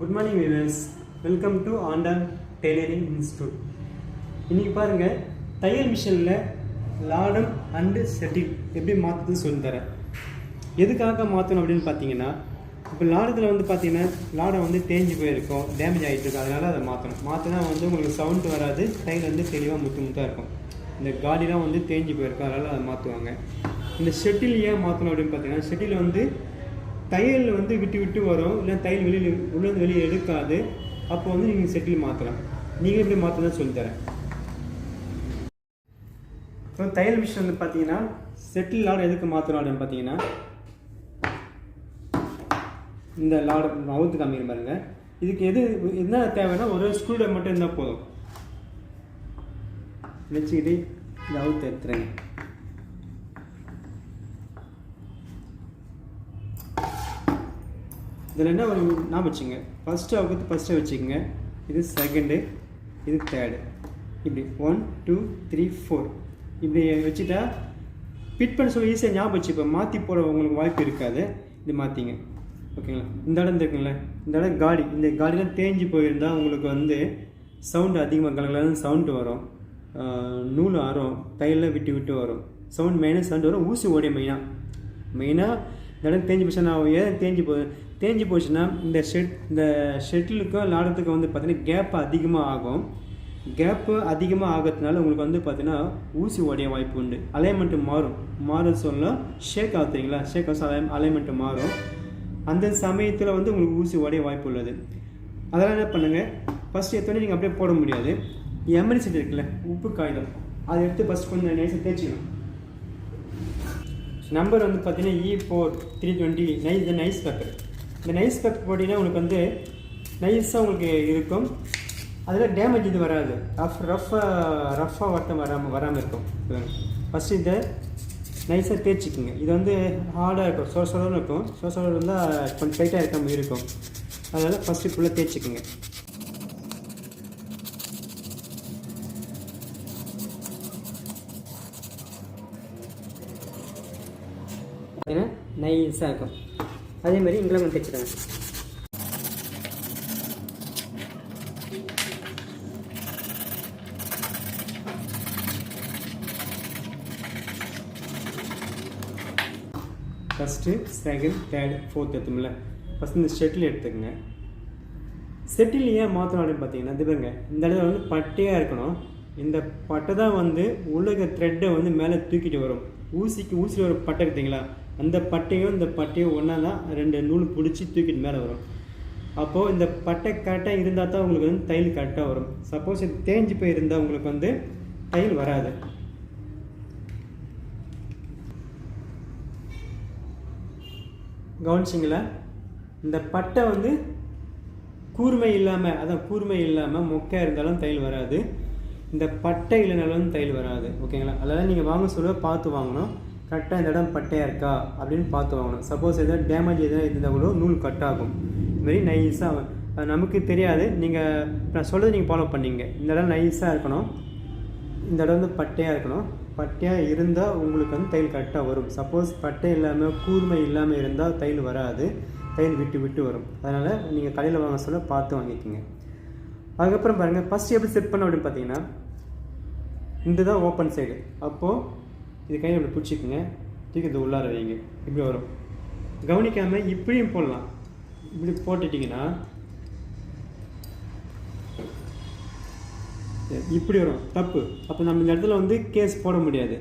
Good morning viewers welcome to Aandan tailoring institute இன்றைக்கி பாருங்கள் தையல் மிஷினில் லாடம் அண்டு செட்டில் எப்படி மாற்றுறது சொல்லித்தரேன் எதுக்காக மாற்றணும் அப்படின்னு பார்த்தீங்கன்னா இப்போ லாடத்தில் வந்து பார்த்தீங்கன்னா லாடம் வந்து தேஞ்சு போயிருக்கும் டேமேஜ் ஆகிட்டு இருக்கும் அதனால் அதை மாற்றணும் மாற்றினா வந்து உங்களுக்கு சவுண்ட் வராது தையல் வந்து தெளிவாக முத்து முத்தாக இருக்கும். இந்த காடிலாம் வந்து தேஞ்சு போயிருக்கும் அதனால் அதை மாற்றுவாங்க இந்த ஷெட்டில் ஏன் மாற்றணும் அப்படின்னு பார்த்தீங்கன்னா ஷெட்டில் வந்து தையல் வந்து விட்டு விட்டு வரும் இல்லை தையல் வெளியில் உள்ள வெளியே எடுக்காது. அப்போ வந்து நீங்கள் செட்டில் மாற்றலாம் நீங்கள் எப்படி மாற்றலாம் சொல்லித்தரேன் அப்புறம் தையல் மிஷின் வந்து பார்த்தீங்கன்னா செட்டில் லாடு எதுக்கு மாற்றணும் அப்படின்னு பார்த்தீங்கன்னா இந்த லாடு அவுத்து காமிக்கிற பாருங்க. இதுக்கு எது என்ன தேவைன்னா ஒரு ஸ்க்ரூ ட்ரைவர் மட்டும் இருந்தால் போதும். வச்சுக்கிட்டு இந்த அவுத்து இதில் என்ன ஒரு ஞாபகம் வச்சுங்க ஃபஸ்ட்டு அவுத்து ஃபஸ்ட்டை வச்சுக்கோங்க. இது செகண்டு இது தேர்டு இப்படி ஒன் டூ த்ரீ ஃபோர் இப்படி வச்சுட்டா ஃபிட் பண்ண சொல்லி ஈஸியாக ஞாபகம் வச்சு இப்போ மாற்றி போட உங்களுக்கு வாய்ப்பு இருக்காது. இது மாற்றிங்க ஓகேங்களா இந்த இடம் இருக்குங்களே? இந்த இடம் காடி இந்த காடிலாம் தேஞ்சு போயிருந்தால் உங்களுக்கு வந்து சவுண்டு அதிகமாக கலகலன்னு சவுண்டு வரும். நூல் ஆறும். தையெல்லாம் விட்டு விட்டு வரும். சவுண்ட் மெயினாக சவுண்டு வரும். ஊசி ஓடிய மெயினாக மெயினாக இந்த இடம் தேஞ்சு போச்சு நான் ஏன் தேஞ்சு போ தேஞ்சு போச்சுன்னா இந்த ஷெட் இந்த ஷெட்டிலுக்கும் லாடத்துக்கும் வந்து பார்த்திங்கன்னா கேப் அதிகமாக ஆகும். கேப்பு அதிகமாக ஆகிறதுனால உங்களுக்கு வந்து பார்த்தீங்கன்னா ஊசி உடைய வாய்ப்பு உண்டு. அலைன்மெண்ட்டு மாறும். மாறும் சொல்லலாம் ஷேக் ஆகுதுங்களா ஷேக் ஆகும் அலை அலைன்மெண்ட்டு மாறும். அந்த சமயத்தில் வந்து உங்களுக்கு ஊசி உடைய வாய்ப்பு உள்ளது. அதெல்லாம் என்ன பண்ணுங்கள் ஃபஸ்ட் எடுத்தோடனே நீங்கள் அப்படியே போட முடியாது. எமர்ஜென்சி இருக்குல்ல உப்பு காகிதம். அதை எடுத்து ஃபஸ்ட் கொஞ்சம் நைஸாக தேய்ச்சிக்கணும். நம்பர் வந்து பார்த்தீங்கன்னா E four three twenty nice nice paper இந்த நைஸ் பேப்பர் போட்டிங்கன்னா உங்களுக்கு வந்து நைஸாக உங்களுக்கு இருக்கும். அதில் டேமேஜ் இது வராது. ரஃப் ரஃப்பாக ரஃப்பாக வட்டம் வராமல் வராமல் இருக்கும். ஃபஸ்ட்டு இதை நைஸாக தேய்ச்சிக்குங்க. இது வந்து ஹார்டாக இருக்கும். சொர சொரன்னு இருக்கும். சொர சொர இருந்தால் கொஞ்சம் டைட்டாக இருக்காமல் இருக்கும். அதனால் ஃபஸ்ட்டு ஃபுல்லாக தேய்ச்சிக்குங்க. ஏன்னா நைஸாக இருக்கும். அதே மாதிரி இங்கிலாந்து தைச்சிடுங்க ஃபஸ்ட்டு செகண்ட் தேர்ட் ஃபோர்த் எடுத்தோம்ல. ஃபஸ்ட் இந்த ஷெட்டில் எடுத்துக்கங்க. செட்டில் ஏன் மாற்றணும் அப்படின்னு பார்த்தீங்கன்னா இது இந்த இடத்துல வந்து பட்டையாக இருக்கணும். இந்த பட்டை தான் வந்து உலக த்ரெட்டை வந்து மேலே தூக்கிட்டு வரும். ஊசிக்கு ஊசியில் ஒரு பட்டை எடுத்தீங்களா அந்த பட்டையும் இந்த பட்டையும் ஒன்றா தான் ரெண்டு நூல் பிடிச்சி தூக்கிட்டு மேலே வரும். அப்போது இந்த பட்டை கரெக்டாக இருந்தால் தான் உங்களுக்கு வந்து தையல் கரெக்டாக வரும். சப்போஸ் இது தேஞ்சு போயிருந்தால் உங்களுக்கு வந்து தையல் வராது. கவனிச்சிங்களா இந்த பட்டை வந்து கூர்மை இல்லாமல் அதான் கூர்மை இல்லாமல் மொக்கையாக இருந்தாலும் தையல் வராது. இந்த பட்டை இல்லைனாலும் தையல் வராது. ஓகேங்களா? அதனால் நீங்கள் வாங்க சொல்ல பார்த்து வாங்கணும். கரெக்டாக இந்த இடம் பட்டையாக இருக்கா அப்படின்னு பார்த்து வாங்கணும். சப்போஸ் எதாவது டேமேஜ் எதாவது இருந்தால் கூட நூல் கட் ஆகும். இதுமாரி நைஸாக நமக்கு தெரியாது. நீங்கள் நான் சொல்கிறது நீங்கள் ஃபாலோ பண்ணீங்க. இந்த இடம் நைஸாக இருக்கணும். இந்த இடம் வந்து பட்டையாக இருக்கணும். பட்டையாக இருந்தால் உங்களுக்கு வந்து தையல் கரெக்டாக வரும். சப்போஸ் பட்டை இல்லாமல் கூர்மை இல்லாமல் இருந்தால் தையல் வராது. தையல் விட்டு விட்டு வரும். அதனால் நீங்கள் கடையில் வாங்க சொல்ல பார்த்து வாங்கிக்கோங்க. அதுக்கப்புறம் பாருங்கள் ஃபஸ்ட்டு எப்படி செட் பண்ண அப்படின்னு பார்த்தீங்கன்னா இந்த தான் ஓப்பன் சைடு அப்போது இது கையில் இப்படி பிடிச்சிக்குங்க. தூக்கி இது உள்ளார வைங்க இப்படி வரும். கவனிக்காமல் இப்படியும் போடலாம். இப்படி போட்டுட்டிங்கன்னா இப்படி வரும். தப்பு. அப்போ நம்ம இந்த இடத்துல வந்து கேஸ் போட முடியாது.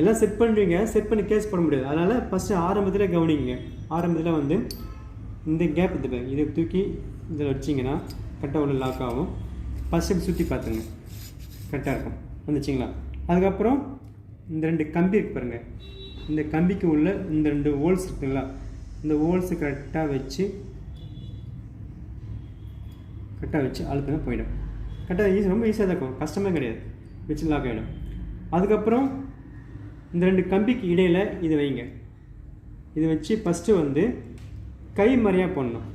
எல்லாம் செட் பண்ணுவீங்க செட் பண்ணி கேஸ் போட முடியாது. அதனால் ஃபஸ்ட்டு ஆரம்பத்தில் கவனிங்க. ஆரம்பத்தில் வந்து இந்த கேப் இது இதை தூக்கி இதில் வச்சிங்கன்னா கரெக்டாக உள்ள லாக் ஆகும். ஃபஸ்ட்டு சுற்றி பார்த்துங்க கரெக்டாக இருக்கும். வந்துச்சிங்களா? அதுக்கப்புறம் இந்த ரெண்டு கம்பி இருக்கு பாருங்கள் இந்த கம்பிக்கு உள்ள இந்த ரெண்டு ஹோல்ஸ் இருக்குங்களா? இந்த ஹோல்ஸு கரெக்டாக வச்சு கரெக்டாக வச்சு அழுத்தினா போயிடும். கரெக்டாக ஈஸி ரொம்ப ஈஸியாக தான் இருக்கும். கஷ்டமே கிடையாது. வச்சு லாக் ஆகிடும் அதுக்கப்புறம் இந்த ரெண்டு கம்பிக்கு இடையில் இது வைங்க. இது வச்சு ஃபஸ்ட்டு வந்து கை மறையாக போடணும்.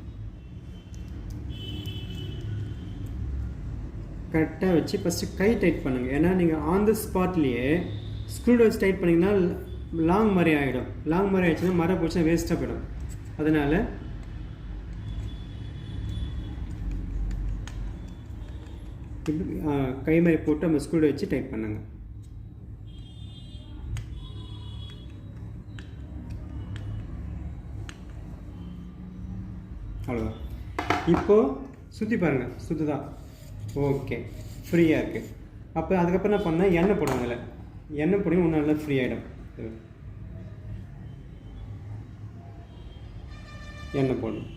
கரெக்டாக வச்சு ஃபஸ்ட்டு கை டைட் பண்ணுங்கள் ஏன்னா நீங்கள் ஆன் த ஸ்பாட்லேயே ஸ்க்ரூ ட்ரைவ் டைட் பண்ணிங்கன்னா லாங் மாதிரி ஆகிடும் லாங் மாதிரி ஆகிடுச்சுன்னா மரம் போச்சுன்னா வேஸ்ட்டாக போயிடும். அதனால் கை மாதிரி போட்டு நம்ம ஸ்க்ரூ வச்சு டைப் பண்ணுங்க. அவ்வளோதான் இப்போது சுற்றி பாருங்கள் சுற்றுதான் ஓகே ஃப்ரீயாக இருக்குது அப்போ அதுக்கப்புறம் என்ன பண்ணேன் எண்ணெய் போடுவாங்கல்ல என்ன எண்ணெய் ஒன்றும் நல்லா ஃப்ரீ ஆகிடும் எண்ணெய் போடணும்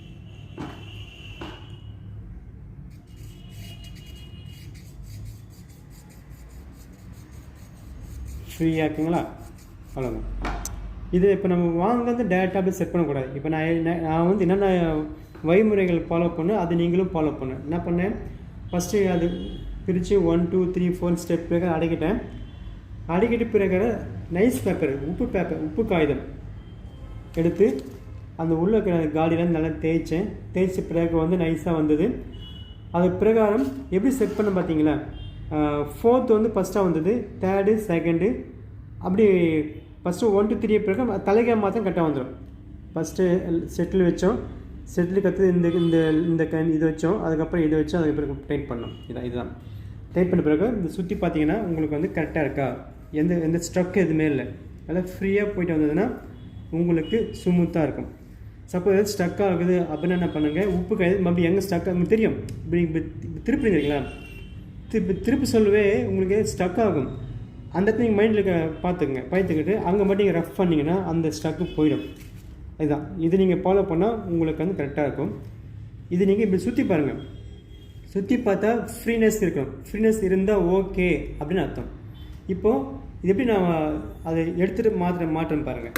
ஃப்ரீயாக இருக்குங்களா? அவ்வளோதான் இது இப்போ நம்ம வாங்குறது டேரெக்டாக போய் செட் பண்ணக்கூடாது. இப்போ நான் நான் வந்து என்னென்ன வழிமுறைகள் ஃபாலோ பண்ணேன் அது நீங்களும் ஃபாலோ பண்ணேன் என்ன பண்ணேன்? ஃபஸ்ட்டு அது பிரித்து one two three four step பிறகு அடக்கிட்டேன். அடிக்கடி பிறகு நைஸ் பேப்பர் உப்பு பேப்பர் உப்பு காகிதம். எடுத்து அந்த உள்ளே இருக்கிற காடியில் நல்லா தேய்ச்சேன். தேய்ச்ச பிறகு வந்து நைஸாக வந்தது. அது பிரகாரம் எப்படி செட் பண்ண பார்த்தீங்களா? ஃபோர்த்து வந்து ஃபஸ்ட்டாக வந்தது. தேர்டு செகண்டு அப்படி ஃபஸ்ட்டு ஒன் டூ த்ரீ பிறகு தலைகை மாதம் கரெக்டாக வந்துடும் ஃபஸ்ட்டு செட்டில் வச்சோம். செட்டில் கற்று இந்த இந்த இந்த கண் இது வச்சோம். அதுக்கப்புறம் இது வச்சோம். அதுக்கப்புறம் பிறகு டைட் பண்ணோம். இதான் இதுதான். டைட் பண்ண பிறகு இந்த சுற்றி பார்த்தீங்கன்னா உங்களுக்கு வந்து கரெக்டாக இருக்கா? எந்த எந்த ஸ்ட்ரக் எதுவுமே இல்லை. நல்லா ஃப்ரீயாக போயிட்டு வந்ததுன்னா உங்களுக்கு ஸ்மூத்தாக இருக்கும். சப்போஸ் எதாவது ஸ்டக் ஆகுது அப்படின்னா என்ன பண்ணுங்க? உப்பு கை மறுபடியும் எங்கே ஸ்டக் ஆகும் தெரியும். இப்படி இப்போ திருப்பி தெரியுங்களா திருப்பி திருப்பி சொல்லவே உங்களுக்கு ஸ்டக் ஆகும். அந்த இடத்துல நீங்கள் மைண்டில் பார்த்துக்குங்க. பார்த்துக்கிட்டு அங்கே மட்டும் நீங்கள் ரஃப் பண்ணிங்கன்னா அந்த ஸ்டக்கு போயிடும். இதுதான் இது நீங்கள் ஃபாலோ பண்ணால் உங்களுக்கு வந்து கரெக்டாக இருக்கும். இது நீங்கள் இப்படி சுற்றி பாருங்கள் சுற்றி பார்த்தா ஃப்ரீனஸ் இருக்கும். ஃப்ரீனஸ் இருந்தால் ஓகே அப்படின்னு அர்த்தம். இப்போது இது எப்படி நான் அதை எடுத்துகிட்டு மாற்ற மாற்றம் பாருங்கள்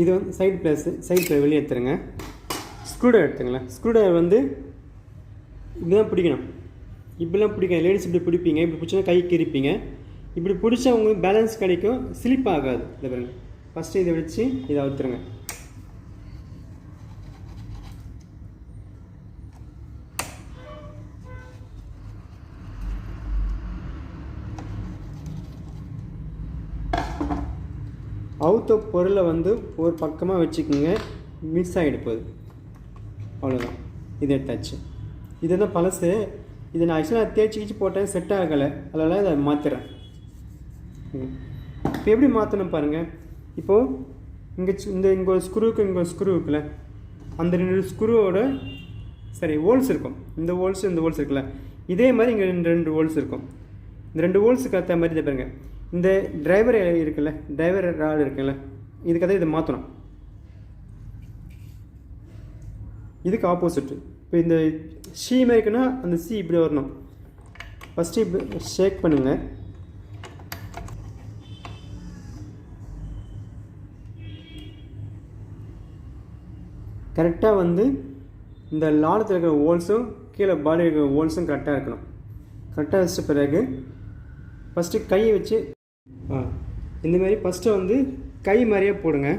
இது வந்து சைடு ப்ளஸ் சைடு ப்ளஸ் வெளியே எடுத்துருங்க. ஸ்க்ரூடர் எடுத்துங்களேன் ஸ்க்ரூடர் வந்து இப்படி தான் பிடிக்கணும். இப்படிலாம் பிடிக்க லேடிஸ் இப்படி பிடிப்பீங்க. இப்படி பிடிச்சா கை கிரிப்பீங்க. இப்படி பிடிச்சா உங்களுக்கு பேலன்ஸ் கிடைக்கும். ஸ்லிப் ஆகாது. இதை பாருங்கள் ஃபஸ்ட்டு இதை வச்சு இதை அவுத்துருங்க. அவுத்த பொருளை வந்து ஒரு பக்கமாக வச்சுக்கோங்க மிக்ஸ் ஆகிடு போகுது. அவ்வளோதான் இது எடுத்தாச்சு இது தான் பழசு? இதை நான் ஆக்சுவலாக தேய்ச்சி கீச்சு போட்டேன் செட் ஆகலை. அதனால் இதை மாற்றுறேன் இப்போ எப்படி மாற்றணும் பாருங்கள் இப்போது இங்கே இந்த இங்கே ஒரு ஸ்க்ரூவுக்கு இங்கே ஒரு ஸ்க்ரூ இருக்குல்ல. அந்த ரெண்டு ஸ்க்ரூவோட சரி ஹோல்ஸ் இருக்கும். இந்த ஹோல்ஸ் இந்த ஹோல்ஸ் இருக்குல்ல. இதே மாதிரி இங்கே ரெண்டு ரெண்டு ஹோல்ஸ் இருக்கும். இந்த ரெண்டு ஹோல்ஸுக்கு ஏற்ற மாதிரி இதை பாருங்கள் இந்த டிரைவர் இருக்குல்ல டிரைவர் ராடு இருக்குல்ல இதுக்காக இதை மாற்றணும் இதுக்கு ஆப்போசிட் இப்போ இந்த ஷீ மாதிரி இருக்குன்னா அந்த சி இப்படி வரணும். ஃபஸ்ட்டு இப்படி ஷேக் பண்ணுங்கள் கரெக்டாக வந்து இந்த லாடத்தில் இருக்கிற ஹோல்ஸும் கீழே பாடி இருக்கிற ஹோல்ஸும் கரெக்டாக இருக்கணும். கரெக்டாக வச்ச பிறகு ஃபஸ்ட்டு கையை வச்சு ஆ. இந்த மாதிரி ஃபஸ்ட்டு வந்து கை மாதிரியே போடுங்க.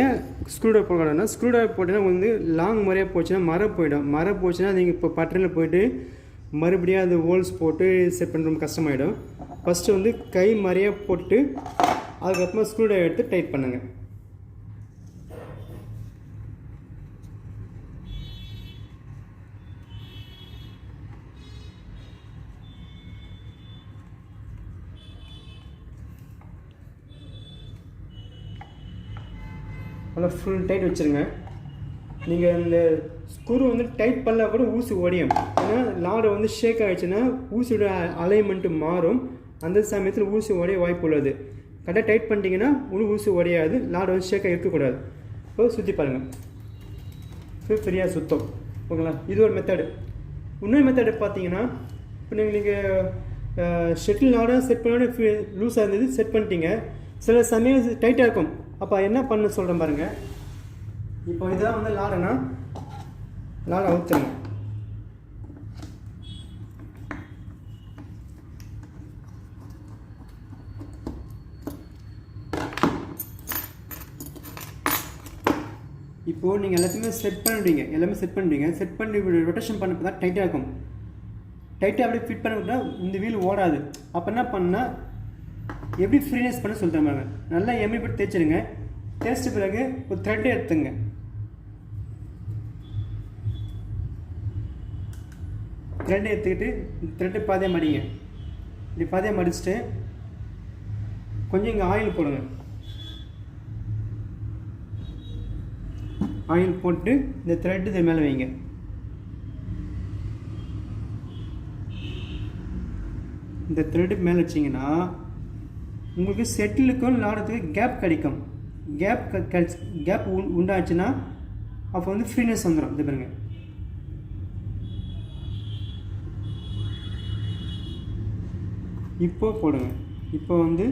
ஏன் ஸ்க்ரூ போடணும்னா ஸ்க்ரூ ட்ரைவர் போட்டிங்கன்னா வந்து லாங் முறையாக போச்சுன்னா மரம் போயிடும். மரம் போச்சுன்னா நீங்கள் இப்போ பட்டரில் போயிட்டு மறுபடியும் அது ஹோல்ஸ் போட்டு செட் பண்ணுற ரொம்ப கஷ்டமாயிடும். ஃபஸ்ட்டு வந்து கை மாதிரியே போட்டு அதுக்கப்புறமா ஸ்க்ரூ ட்ரைவர் எடுத்து டைட் பண்ணுங்கள் நல்லா ஃபுல் டைட் வச்சுருங்க. நீங்கள் இந்த ஸ்க்ரூ வந்து டைட் பண்ணால் கூட ஊசி ஓடியும் ஏன்னா லாடு வந்து ஷேக் ஆகிடுச்சுன்னா ஊசியோட அலைன்மெண்ட்டு மாறும். அந்த சமயத்தில் ஊசி உடைய வாய்ப்பு உள்ளது. கரெக்டாக டைட் பண்ணிட்டீங்கன்னா ஒன்றும் ஊசி உடையாது லாடு வந்து ஷேக்காக இருக்கக்கூடாது. இப்போ சுற்றி பாருங்கள் இப்போ ஃப்ரீயாக சுத்தம். ஓகேங்களா? இது ஒரு மெத்தடு இன்னொரு மெத்தடு பார்த்தீங்கன்னா இப்போ நீங்கள் நீங்கள் ஷெட்டில் லாடை செட் பண்ணோட லூஸாக இருந்தது செட் பண்ணிட்டீங்க. சில சமயம் டைட்டாக இருக்கும். அப்போ என்ன பண்ண சொல்கிறேன் பாருங்கள் இப்போ இதெல்லாம் வந்து லாடனா லாட ஊற்றுங்க இப்போது நீங்கள் எல்லாத்தையுமே செட் பண்ணிடுவீங்க. எல்லாமே செட் பண்ணுறீங்க செட் பண்ணி ரொட்டேஷன் பண்ணப்போ தான் டைட்டாக இருக்கும். டைட்டாக அப்படியே ஃபிட் பண்ண இந்த வீல் ஓடாது. அப்போ என்ன பண்ணால் எப்படி ஃப்ரீனஸ் பண்ண சொல்லித்தரேன் பாருங்கள் நல்லா எம்மி போட்டு தேய்ச்சிடுங்க தேய்ச்சிட்ட பிறகு ஒரு த்ரெட்டை எடுத்துங்க. த்ரெட்டை எடுத்துக்கிட்டு த்ரெட்டு பாதையை மடிங்க. இப்படி பாதையை மடிச்சுட்டு கொஞ்சம் இங்கே ஆயில் போடுங்க. ஆயில் போட்டு இந்த த்ரெட்டு இது மேலே வைங்க. இந்த த்ரெட்டு மேலே வச்சிங்கன்னா உங்களுக்கு செட்டிலுக்கும் லாடத்துக்கும் கேப் கிடைக்கும். கேப் கேப் உண்டாச்சுன்னா அப்போ வந்து ஃப்ரீனஸ் வந்துடும் இது பாருங்க. இப்போ போடுங்க. இப்போ வந்து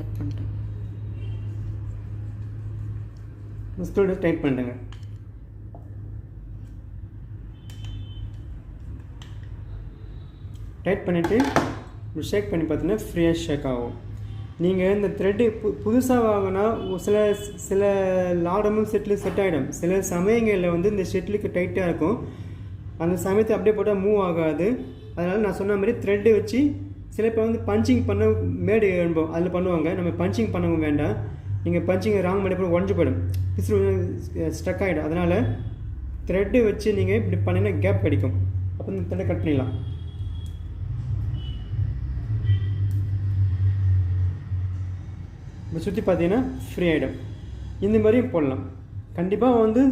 ஸ்டார்ட் பண்ணிட்டேன். ஸ்க்ரூ டைட் பண்ணிட்டேங்க டைட் பண்ணிவிட்டு ஷேக் பண்ணி பார்த்தீங்கன்னா ஃப்ரீயாக ஷேக் ஆகும். நீங்கள் இந்த த்ரெட்டு பு புதுசாக வாங்கினா சில சில லாடமும் செட்டில் செட் ஆகிடும் சில சமயங்களில் வந்து இந்த செட்டிலுக்கு டைட்டாக இருக்கும். அந்த சமயத்தை அப்படியே போட்டால் மூவ் ஆகாது. அதனால் நான் சொன்ன மாதிரி த்ரெட்டு வச்சு சில பேர் வந்து பஞ்சிங் பண்ண மேடு அனுபவம் அதில் பண்ணுவாங்க. நம்ம பஞ்சிங் பண்ணவும் வேண்டாம். நீங்கள் பஞ்சிங் ராங் பண்ணி போய் உடஞ்சி போயிடும். பிசுறு ஸ்டக் ஆகிடும் அதனால் த்ரெட்டு வச்சு நீங்கள் இப்படி பண்ணினா கேப் கிடைக்கும். அப்போ இந்த த்ரெட்டை கட் பண்ணிடலாம். இப்போ சுற்றி பார்த்தீங்கன்னா ஃப்ரீ ஆகிடும் இந்த மாதிரியும் போடலாம். கண்டிப்பாக வந்து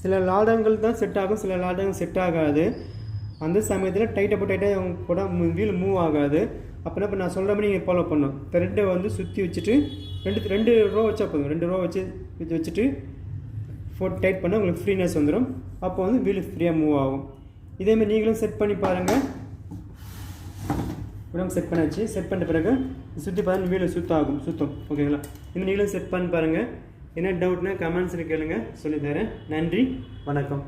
சில லாடங்கள் தான் செட் ஆகும். சில லாடங்கள் செட் ஆகாது. அந்த சமயத்தில் டைட்டாக போட்டு டைட்டாக கூட வீல் மூவ் ஆகாது. அப்படின்னா இப்போ நான் சொல்கிற மாதிரி நீங்கள் ஃபாலோ பண்ணணும். த்ரெட்டை வந்து சுற்றி வச்சுட்டு ரெண்டு ரெண்டு ரோ வச்சா போதும். ரெண்டு ரோ வச்சு வச்சுட்டு ஃபோட் டைட் பண்ணால் உங்களுக்கு ஃப்ரீனஸ் வந்துடும் அப்போ வந்து வீல் ஃப்ரீயாக மூவ் ஆகும். இதேமாதிரி நீங்களும் செட் பண்ணி பாருங்கள் உடம்பு செட் பண்ணாச்சு. செட் பண்ண பிறகு சுற்றி பாருங்க வீடு சுத்தம். ஆகும் சுத்தம் ஓகேங்களா இன்னும் நீங்களும் செட் பண்ணி பாருங்கள் என்ன டவுட்னா கமெண்ட்ஸில் கேளுங்க. சொல்லித்தரேன் நன்றி. வணக்கம்.